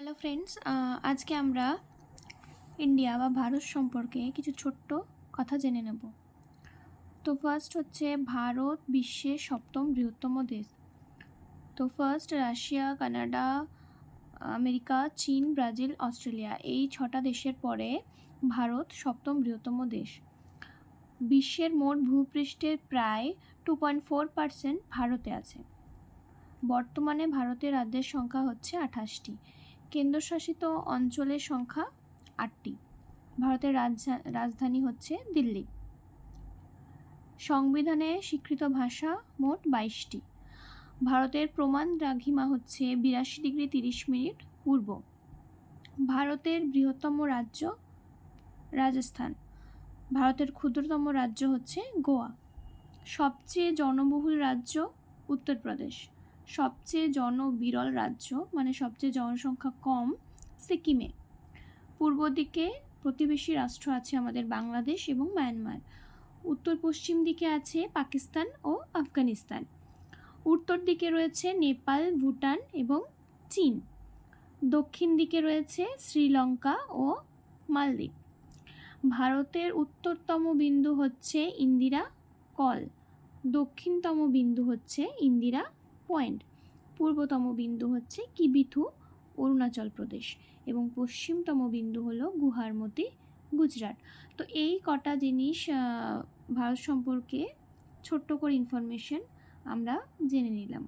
Hello friends আজকে আমরা India বা ভারত সম্পর্কে কিছু ছোট্ট কথা জেনে নেব। তো ফার্স্ট হচ্ছে ভারত বিশ্বের সপ্তম বৃহত্তম দেশ। তো ফার্স্ট রাশিয়া, কানাডা, আমেরিকা, চীন, ব্রাজিল, অস্ট্রেলিয়া এই ছটা দেশের পরে ভারত সপ্তম বৃহত্তম দেশ। বিশ্বের মোট ভূপৃষ্ঠের প্রায় টু পয়েন্ট ফোর পার্সেন্ট ভারতে আছে। বর্তমানে ভারতের রাজ্যের সংখ্যা হচ্ছে আঠাশটি। কেন্দ্রশাসিত অঞ্চলের সংখ্যা আটটি। ভারতের রাজধা- রাজধানী হচ্ছে দিল্লি। সংবিধানে স্বীকৃত ভাষা মোট বাইশটি। ভারতের প্রমাণ দ্রাঘিমা হচ্ছে বিরাশি ডিগ্রি তিরিশ মিনিট পূর্ব। ভারতের বৃহত্তম রাজ্য রাজস্থান। ভারতের ক্ষুদ্রতম রাজ্য হচ্ছে গোয়া। সবচেয়ে জনবহুল রাজ্য উত্তরপ্রদেশ। সবচেয়ে জনবিরল রাজ্য মানে সবচেয়ে জনসংখ্যা কম, সিকিমে। পূর্ব দিকে প্রতিবেশী রাষ্ট্র আছে আমাদের বাংলাদেশ এবং মায়ানমার। উত্তর পশ্চিম দিকে আছে পাকিস্তান ও আফগানিস্তান। উত্তর দিকে রয়েছে নেপাল, ভুটান এবং চীন। দক্ষিণ দিকে রয়েছে শ্রীলঙ্কা ও মালদ্বীপ। ভারতের উত্তরতম বিন্দু হচ্ছে ইন্দিরা কল। দক্ষিণতম বিন্দু হচ্ছে ইন্দিরা পয়েন্ট। পূর্বতম বিন্দু হচ্ছে কিবিথু, অরুণাচল প্রদেশ এবং পশ্চিমতম বিন্দু হলো গুহারমতি গুজরাট। তো এই কটা জিনিস ভারত সম্পর্কে ছোট্ট করে ইনফরমেশন আমরা জেনে নিলাম।